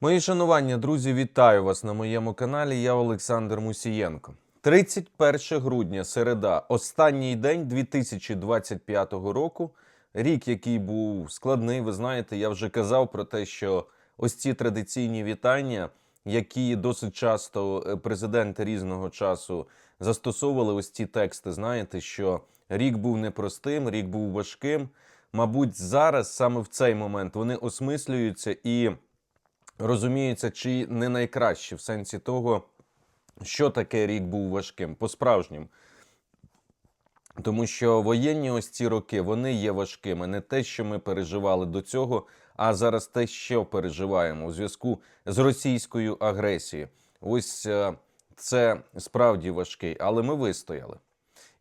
Мої шанування, друзі, вітаю вас на моєму каналі. Я Олександр Мусієнко. 31 грудня, середа, останній день 2025 року. Рік, який був складний, ви знаєте, я вже казав про те, що ось ці традиційні вітання, які досить часто е, президенти різного часу застосовували ось ці тексти. Знаєте, що рік був непростим, рік був важким. Мабуть, зараз саме в цей момент вони осмислюються і розуміються, чи не найкраще в сенсі того, що таке рік був важким, по-справжньому. Тому що воєнні ось ці роки вони є важкими. Не те, що ми переживали до цього, а зараз те, що переживаємо у зв'язку з російською агресією. Ось е, це справді важкий, але ми вистояли.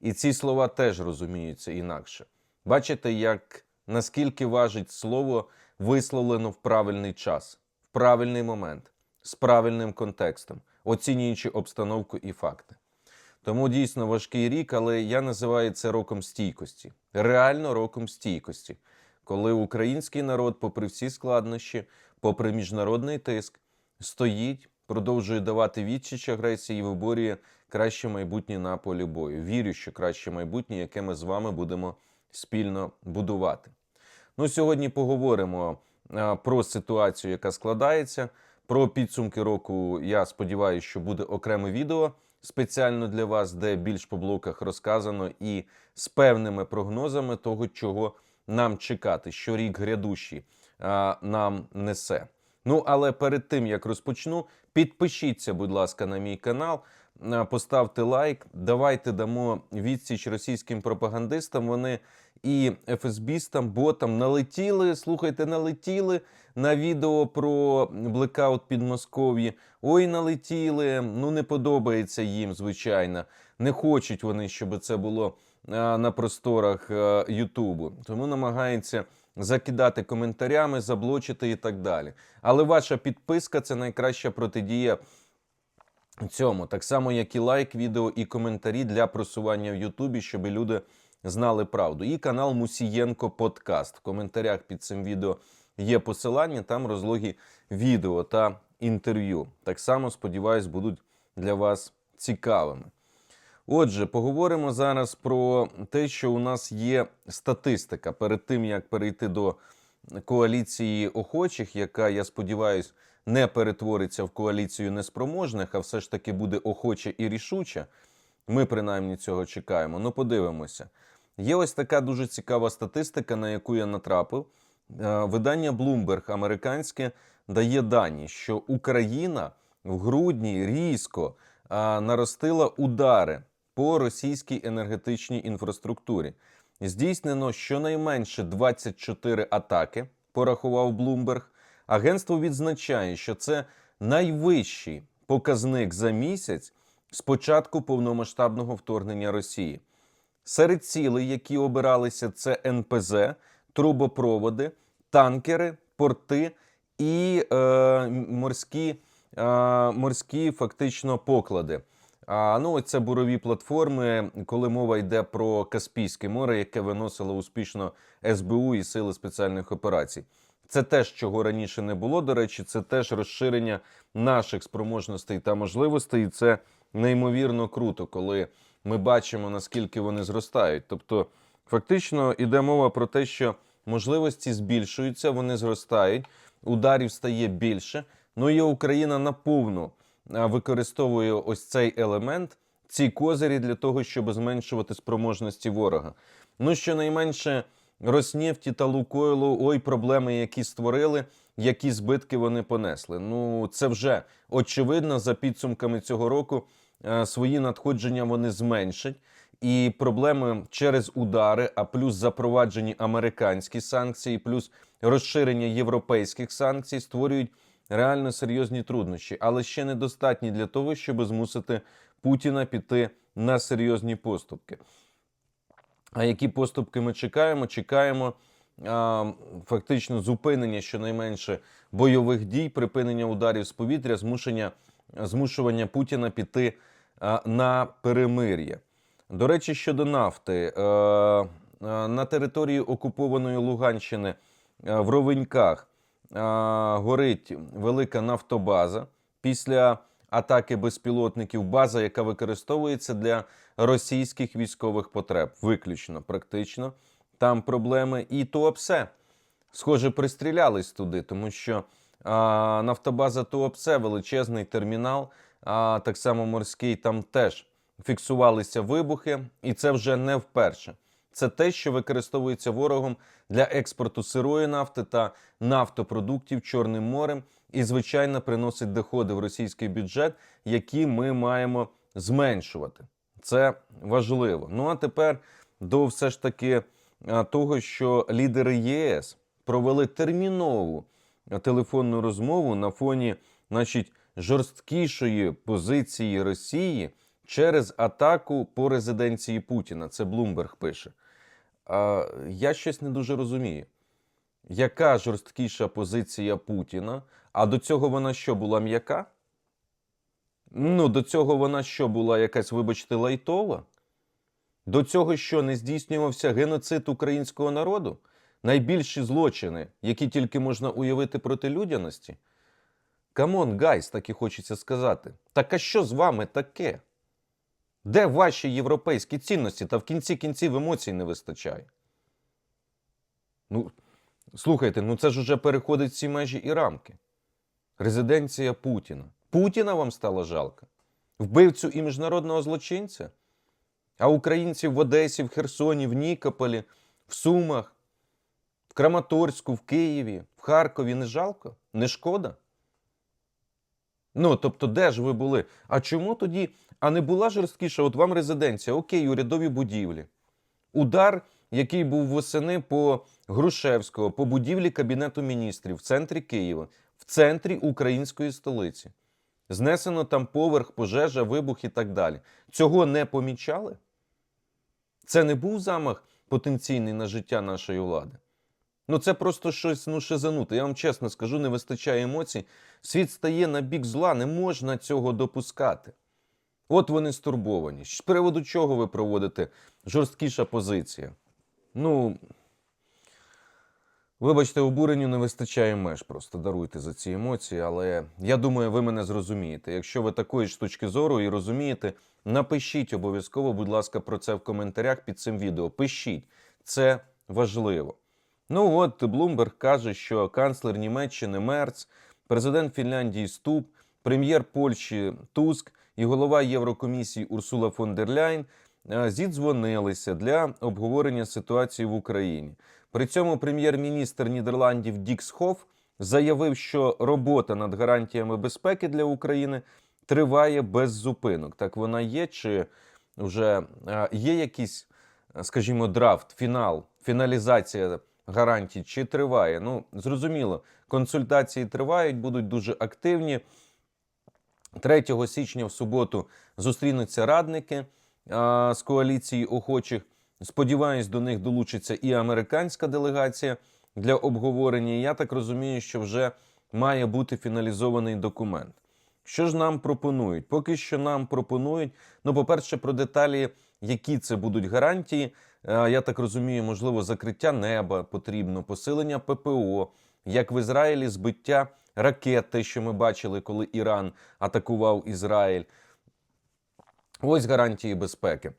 І ці слова теж розуміються інакше. Бачите, як наскільки важить слово висловлено в правильний час, правильний момент, з правильним контекстом, оцінюючи обстановку і факти. Тому дійсно важкий рік, але я називаю це роком стійкості, реально роком стійкості, коли український народ, попри всі складнощі, попри міжнародний тиск, стоїть, продовжує давати відсіч агресії і виборює краще майбутнє на полі бою. Вірю, що краще майбутнє, яке ми з вами будемо спільно будувати. Ну, сьогодні поговоримо про ситуацію, яка складається. Про підсумки року я сподіваюся, що буде окреме відео спеціально для вас, де більш по блоках розказано і з певними прогнозами того, чого нам чекати, що рік грядущий а, нам несе. Ну, але перед тим як розпочну, підпишіться, будь ласка, на мій канал, поставте лайк. Давайте дамо відсіч російським пропагандистам. Вони і ФСБістам, ботам налетіли. Слухайте, налетіли на відео про блекаут під Москов'ї. Ой, налетіли. Ну не подобається їм, звичайно. Не хочуть вони, щоб це було на просторах Ютубу. Тому намагаються закидати коментарями, заблочити і так далі. Але ваша підписка це найкраща протидія цьому. Так само, як і лайк, відео і коментарі для просування в Ютубі, щоб люди знали правду. І канал Мусієнко Подкаст. В коментарях під цим відео є посилання, там розлоги відео та інтерв'ю. Так само, сподіваюсь, будуть для вас цікавими. Отже, поговоримо зараз про те, що у нас є статистика перед тим, як перейти до коаліції охочих, яка, я сподіваюся, не перетвориться в коаліцію неспроможних, а все ж таки буде охоча і рішуча. Ми принаймні цього чекаємо. Ну, подивимося. Є ось така дуже цікава статистика, на яку я натрапив. Е, Видання Bloomberg американське дає дані, що Україна в грудні різко наростила удари по російській енергетичній інфраструктурі. Здійснено щонайменше 24 атаки, порахував Bloomberg. Агентство відзначає, що це найвищий показник за місяць з початку повномасштабного вторгнення Росії. Серед цілей, які обиралися, це НПЗ, трубопроводи, танкери, порти і е, морські, е, морські фактично поклади. А ну, це бурові платформи, коли мова йде про Каспійське море, яке виносило успішно СБУ і сили спеціальних операцій. Це теж, чого раніше не було. До речі, це теж розширення наших спроможностей та можливостей. І це неймовірно круто, коли ми бачимо, наскільки вони зростають. Тобто, фактично йде мова про те, що можливості збільшуються, вони зростають, ударів стає більше. Ну і Україна наповну використовує ось цей елемент, ці козирі для того, щоб зменшувати спроможності ворога. Ну, щонайменше Роснефті та Лукойлу, ой, проблеми, які створили, які збитки вони понесли. Ну, це вже очевидно за підсумками цього року. Е, Свої надходження вони зменшать. І проблеми через удари, а плюс запроваджені американські санкції, плюс розширення європейських санкцій створюють реально серйозні труднощі, але ще недостатні для того, щоб змусити Путіна піти на серйозні поступки. А які поступки ми чекаємо? Чекаємо а, фактично зупинення щонайменше бойових дій, припинення ударів з повітря, змушення, змушування Путіна піти на перемир'я. До речі, щодо нафти, е, е, на території окупованої Луганщини е, в Ровеньках горить велика нафтобаза. Після атаки безпілотників база, яка використовується для російських військових потреб, виключно практично. Там проблеми, і то все. Схоже, пристрілялись туди, тому що нафтобаза Туапсе, величезний термінал, а так само морський, там теж фіксувалися вибухи, і це вже не вперше. Це те, що використовується ворогом для експорту сирої нафти та нафтопродуктів Чорним морем, і, звичайно, приносить доходи в російський бюджет, які ми маємо зменшувати. Це важливо. Ну а тепер до все ж таки того, що лідери ЄС провели термінову телефонну розмову на фоні, значить, жорсткішої позиції Росії через атаку по резиденції Путіна. Це Блумберг пише. А, я щось не дуже розумію. Яка жорсткіша позиція Путіна? А до цього вона що була м'яка? Ну, до цього вона що була якась, вибачте, лайтова? До цього що не здійснювався геноцид українського народу? Найбільші злочини, які тільки можна уявити проти людяності? Камон, гайс, так і хочеться сказати. Так а що з вами таке? Де ваші європейські цінності? Та в кінці кінців емоцій не вистачає. Ну, слухайте, ну це ж уже переходить всі межі і рамки. Резиденція Путіна. Путіна вам стало жалко? Вбивцю і міжнародного злочинця? А українців в Одесі, в Херсоні, в Нікополі, в Сумах, Краматорську, в Києві, в Харкові не жалко? Не шкода? Ну, тобто, де ж ви були? А чому тоді? А не була жорсткіша? От вам резиденція, окей, урядові будівлі. Удар, який був восени по Грушевського, по будівлі Кабінету міністрів в центрі Києва, в центрі української столиці. Знесено там поверх, пожежа, вибух і так далі. Цього не помічали? Це не був замах потенційний на життя нашої влади. Ну, це просто щось ну, шизануте. Я вам чесно скажу, не вистачає емоцій. Світ стає на бік зла, не можна цього допускати. От вони стурбовані. З приводу чого ви проводите жорсткіша позиція? Ну, вибачте, обуренню не вистачає меж. Просто даруйте за ці емоції, але я думаю, ви мене зрозумієте. Якщо ви такої ж точки зору і розумієте, напишіть обов'язково, будь ласка, про це в коментарях під цим відео. Пишіть, це важливо. Ну от Блумберг каже, що канцлер Німеччини Мерц, президент Фінляндії Ступ, прем'єр Польщі Туск і голова Єврокомісії Урсула фон дер Ляйн е, зідзвонилися для обговорення ситуації в Україні. При цьому прем'єр-міністр Нідерландів Дікс Хофф заявив, що робота над гарантіями безпеки для України триває без зупинок. Так вона є, чи вже е, є якийсь, е, скажімо, драфт, фінал, фіналізація гарантій, чи триває? Ну, зрозуміло, консультації тривають, будуть дуже активні. 3 січня в суботу зустрінуться радники а, з коаліції охочих. Сподіваюсь, до них долучиться і американська делегація для обговорення. Я так розумію, що вже має бути фіналізований документ. Що ж нам пропонують? Поки що нам пропонують, ну, по-перше, про деталі, які це будуть гарантії. Я так розумію, можливо, закриття неба потрібно, посилення ППО, як в Ізраїлі збиття ракет, те, що ми бачили, коли Іран атакував Ізраїль. Ось гарантії безпеки.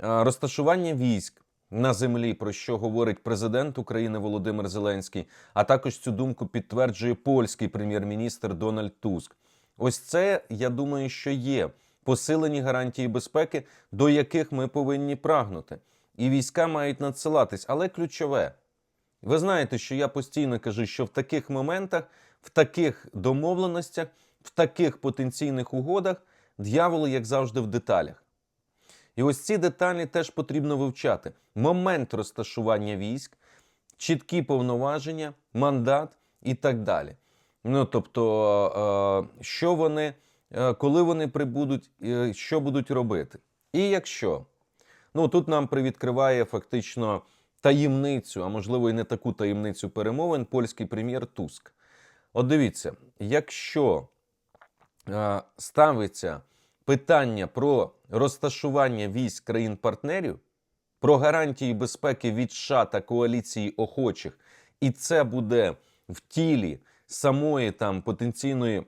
Розташування військ на землі, про що говорить президент України Володимир Зеленський, а також цю думку підтверджує польський прем'єр-міністр Дональд Туск. Ось це, я думаю, що є посилені гарантії безпеки, до яких ми повинні прагнути. І війська мають надсилатись, але ключове. Ви знаєте, що я постійно кажу, що в таких моментах, в таких домовленостях, в таких потенційних угодах дьявол, як завжди, в деталях. І ось ці деталі теж потрібно вивчати. Момент розташування військ, чіткі повноваження, мандат і так далі. Ну тобто, е, що вони, е, коли вони прибудуть, е, що будуть робити. І якщо ну тут нам привідкриває фактично таємницю, а можливо і не таку таємницю перемовин, польський прем'єр Туск. От дивіться, якщо е, ставиться питання про розташування військ країн-партнерів, про гарантії безпеки від США та коаліції охочих, і це буде в тілі самої там потенційної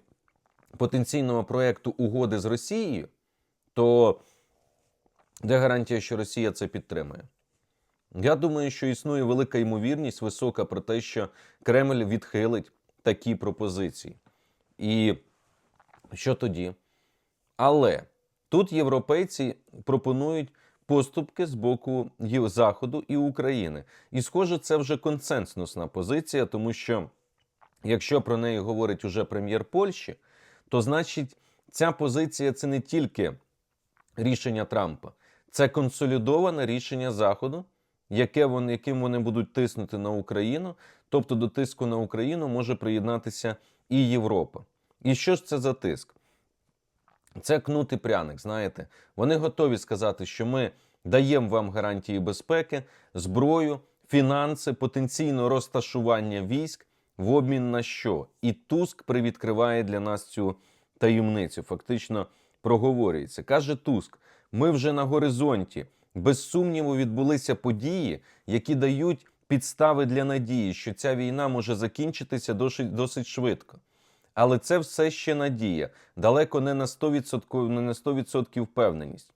потенційного проекту угоди з Росією, то де гарантія, що Росія це підтримує? Я думаю, що існує велика ймовірність, висока про те, що Кремль відхилить такі пропозиції. І що тоді? Але тут європейці пропонують поступки з боку Заходу і України. І, схоже, це вже консенсусна позиція, тому що якщо про неї говорить уже прем'єр Польщі, то значить ця позиція це не тільки рішення Трампа, це консолідоване рішення Заходу, яке вони, яким вони будуть тиснути на Україну. Тобто до тиску на Україну може приєднатися і Європа. І що ж це за тиск? Це кнут і пряник. Знаєте, вони готові сказати, що ми даємо вам гарантії безпеки, зброю, фінанси, потенційно розташування військ в обмін на що? І Туск привідкриває для нас цю таємницю. Фактично проговорюється. Каже Туск: ми вже на горизонті. Без сумніву відбулися події, які дають підстави для надії, що ця війна може закінчитися досить, швидко. Але це все ще надія, далеко не на 100%, не на 100% впевненість.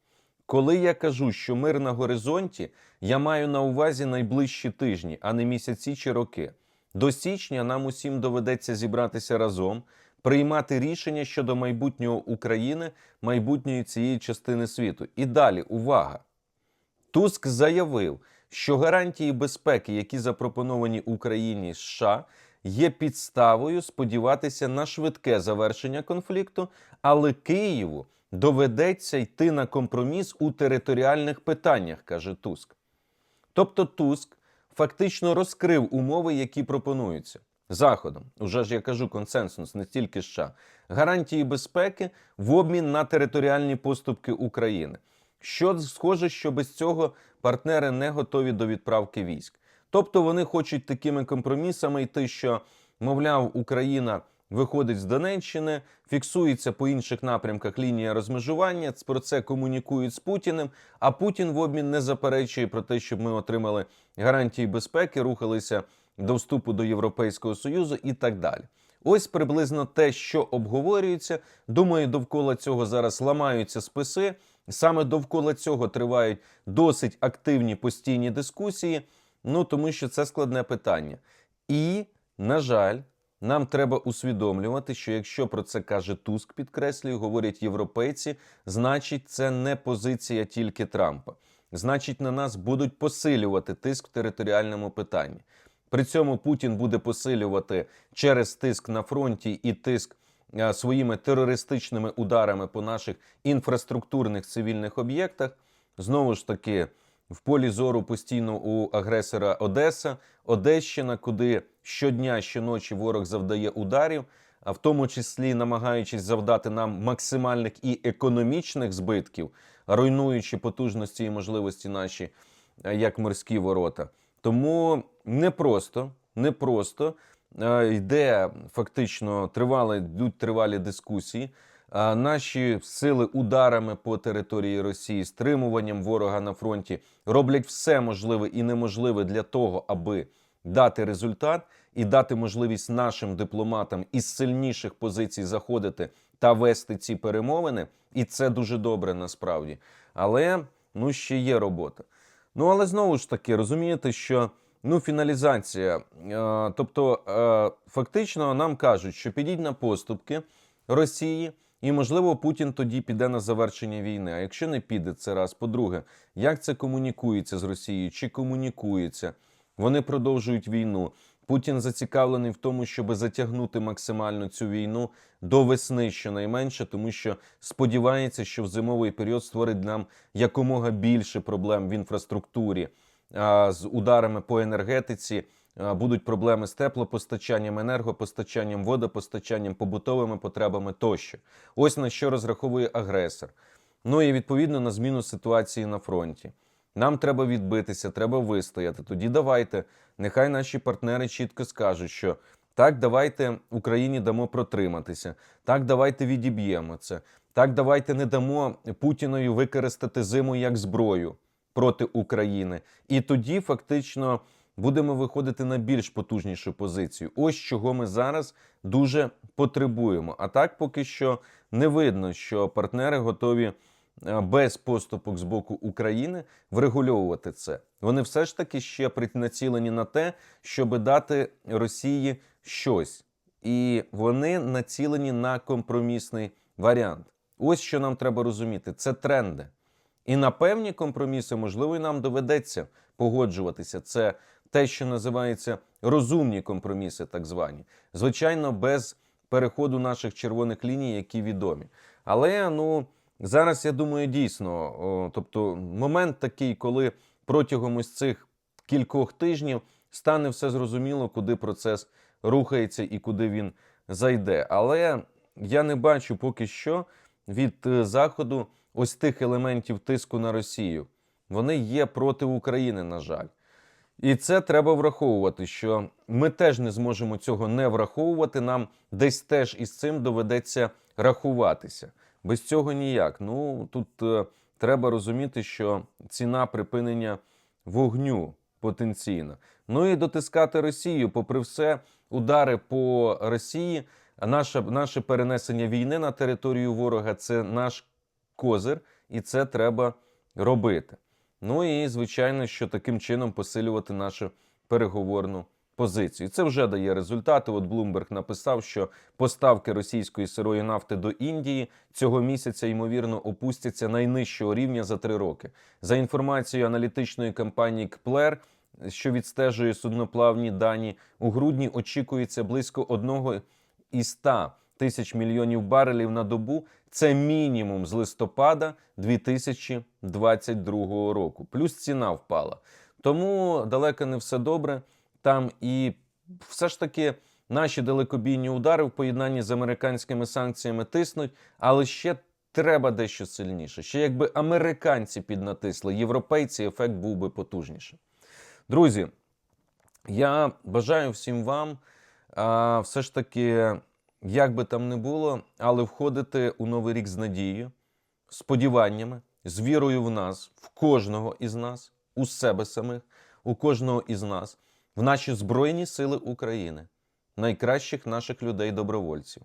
Коли я кажу, що мир на горизонті, я маю на увазі найближчі тижні, а не місяці чи роки. До січня нам усім доведеться зібратися разом, приймати рішення щодо майбутнього України, майбутньої цієї частини світу. І далі увага! Туск заявив, що гарантії безпеки, які запропоновані Україні США, є підставою сподіватися на швидке завершення конфлікту, але Києву доведеться йти на компроміс у територіальних питаннях, каже Туск. Тобто Туск фактично розкрив умови, які пропонуються Заходом. Уже ж я кажу консенсус, не тільки США. Гарантії безпеки в обмін на територіальні поступки України. Що схоже, що без цього партнери не готові до відправки військ. Тобто вони хочуть такими компромісами йти, що, мовляв, Україна виходить з Донеччини, фіксується по інших напрямках лінія розмежування. Про це комунікують з Путіним. А Путін в обмін не заперечує про те, щоб ми отримали гарантії безпеки, рухалися до вступу до Європейського Союзу і так далі. Ось приблизно те, що обговорюється. Думаю, довкола цього зараз ламаються списи. Саме довкола цього тривають досить активні постійні дискусії. Ну тому що це складне питання. І, на жаль, нам треба усвідомлювати, що якщо про це каже Туск, підкреслюю, говорять європейці, значить, це не позиція тільки Трампа. Значить, на нас будуть посилювати тиск в територіальному питанні. При цьому Путін буде посилювати через тиск на фронті і тиск е, своїми терористичними ударами по наших інфраструктурних цивільних об'єктах. Знову ж таки, в полі зору постійно у агресора Одеса, Одещина, куди щодня, щоночі ворог завдає ударів, а в тому числі намагаючись завдати нам максимальних і економічних збитків, руйнуючи потужності і можливості наші е, як морські ворота. Тому непросто, непросто е, йде фактично тривали, йдуть тривалі дискусії. Наші сили ударами по території Росії, стримуванням ворога на фронті роблять все можливе і неможливе для того, аби дати результат і дати можливість нашим дипломатам із сильніших позицій заходити та вести ці перемовини. І це дуже добре насправді. Але ну ще є робота. Ну але знову ж таки розумієте, що ну фіналізація, е, тобто е, фактично нам кажуть, що підіть на поступки Росії. І, можливо, Путін тоді піде на завершення війни. А якщо не піде це раз, по-друге, як це комунікується з Росією? Чи комунікується? Вони продовжують війну. Путін зацікавлений в тому, щоб затягнути максимально цю війну до весни, щонайменше, тому що сподівається, що в зимовий період створить нам якомога більше проблем в інфраструктурі з ударами по енергетиці. Будуть проблеми з теплопостачанням, енергопостачанням, водопостачанням, побутовими потребами тощо. Ось на що розраховує агресор. Ну і відповідно на зміну ситуації на фронті. Нам треба відбитися, треба вистояти. Тоді давайте. Нехай наші партнери чітко скажуть, що так, давайте Україні дамо протриматися. Так, давайте відіб'ємо це. Так, давайте не дамо Путінові використати зиму як зброю проти України. І тоді фактично будемо виходити на більш потужнішу позицію. Ось чого ми зараз дуже потребуємо. А так поки що не видно, що партнери готові без поступок з боку України врегульовувати це. Вони все ж таки ще націлені на те, щоб дати Росії щось. І вони націлені на компромісний варіант. Ось що нам треба розуміти: це тренди. І на певні компроміси, можливо, і нам доведеться погоджуватися. Це те, що називається розумні компроміси, так звані. Звичайно, без переходу наших червоних ліній, які відомі. Але ну зараз я думаю, дійсно, о, тобто момент такий, коли протягом ось цих кількох тижнів стане все зрозуміло, куди процес рухається і куди він зайде. Але я не бачу поки що від е, заходу ось тих елементів тиску на Росію. Вони є проти України, на жаль. І це треба враховувати, що ми теж не зможемо цього не враховувати. Нам десь теж із цим доведеться рахуватися. Без цього ніяк. Ну тут е, треба розуміти, що ціна припинення вогню потенційна. Ну і дотискати Росію, попри все, удари по Росії, наше, наше перенесення війни на територію ворога це наш козир, і це треба робити. Ну і звичайно, що таким чином посилювати нашу переговорну позицію. Це вже дає результати. От Блумберг написав, що поставки російської сирої нафти до Індії цього місяця ймовірно опустяться найнижчого рівня за три роки. За інформацією аналітичної компанії Кплер, що відстежує судноплавні дані, у грудні очікується близько одного із 100 тисяч мільйонів барелів на добу. Це мінімум з листопада 2022 року. Плюс ціна впала. Тому далеко не все добре. Там і все ж таки наші далекобійні удари в поєднанні з американськими санкціями тиснуть, але ще треба дещо сильніше. Ще якби американці піднатисли, європейці ефект був би потужніший. Друзі, я бажаю всім вам а, все ж таки, як би там не було, але входити у новий рік з надією, сподіваннями, з вірою в нас, в кожного із нас, у себе самих, у кожного із нас, в наші Збройні Сили України, найкращих наших людей-добровольців.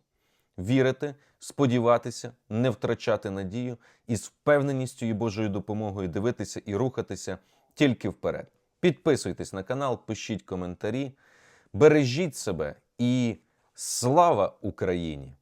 Вірити, сподіватися, не втрачати надію і з впевненістю і Божою допомогою дивитися і рухатися тільки вперед. Підписуйтесь на канал, пишіть коментарі, бережіть себе і слава Україні!